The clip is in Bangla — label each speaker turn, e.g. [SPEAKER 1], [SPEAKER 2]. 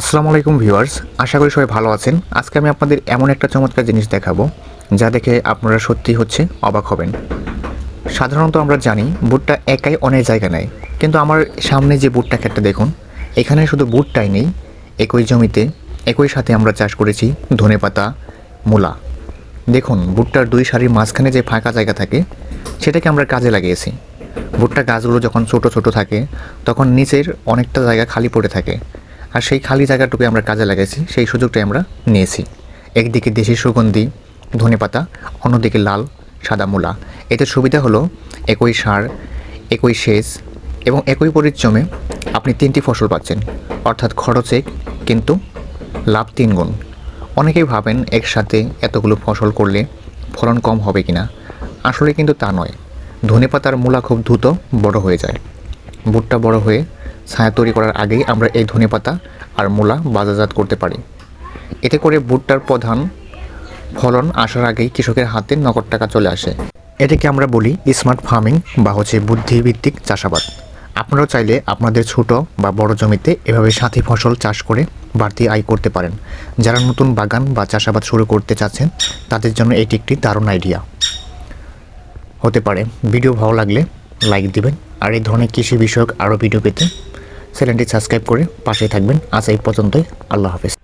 [SPEAKER 1] আসসালামু আলাইকুম ভিউয়ার্স, আশা করি সবাই ভালো আছেন। আজকে আমি আপনাদের এমন একটা চমৎকার জিনিস দেখাবো, যা দেখে আপনারা সত্যি হচ্ছে অবাক হবেন। সাধারণত আমরা জানি, বুটটা একাই অনেক জায়গা নেয়। কিন্তু আমার সামনে যে বুটটা ক্ষেতটা দেখুন, এখানে শুধু বুটটাই নেই, একই জমিতে, একই সাথে আমরা চাষ করেছি ধনেপাতা মূলা। দেখুন, বুটটার দুই সারির মাঝখানে যে ফাঁকা জায়গা থাকে, সেটাকে আমরা কাজে লাগিয়েছি। ভুট্টা গাছগুলো যখন ছোট ছোট থাকে, তখন নিচের অনেকটা জায়গা খালি পড়ে থাকে। আর সেই খালি জায়গাটুকু আমরা কাজে লাগাইছি, সেই সুযোগটাই আমরা নিয়েছি। একদিকে দেশি সুগন্ধি ধনেপাতা অন্যদিকে লাল, সাদা মূলা। এতে সুবিধা হলো একই সার, একই সেচ এবং একই পরিশ্রমে আপনি তিনটি ফসল পাচ্ছেন। অর্থাৎ খরচে কিন্তু লাভ তিন গুণ। অনেকেই ভাবেন একসাথে এতগুলো ফসল করলে ফলন কম হবে কিনা। আসলে কিন্তু তা নয়। ধনেপাতার মূলা খুব দ্রুত বড় হয়ে যায়। ভুট্টা বড় হয়ে ছায়া তৈরি করার আগেই আমরা এই ধনেপাতা আর মূলা বাজারজাত করতে পারি। এতে করে ভুট্টার প্রধান ফলন আসার আগেই কৃষকের হাতে নগদ টাকা চলে আসে। এটাকে আমরা বলি স্মার্ট ফার্মিং বা হচ্ছে বুদ্ধিভিত্তিক চাষাবাদ। আপনারাও চাইলে আপনাদের ছোট বা বড় জমিতে এভাবে সাথী ফসল চাষ করে বাড়তি আয় করতে পারেন। যারা নতুন বাগান বা চাষাবাদ শুরু করতে চাচ্ছেন, তাদের জন্য এটি একটি দারুণ আইডিয়া। হতে পারে। ভিডিও ভালো লাগলে লাইক দিবেন। আর এই ধরনের কৃষি বিষয়ক আরও ভিডিও পেতে চ্যানেলটি সাবস্ক্রাইব করে পাশে থাকবেন। আজ এই পর্যন্তই। আল্লাহ হাফেজ।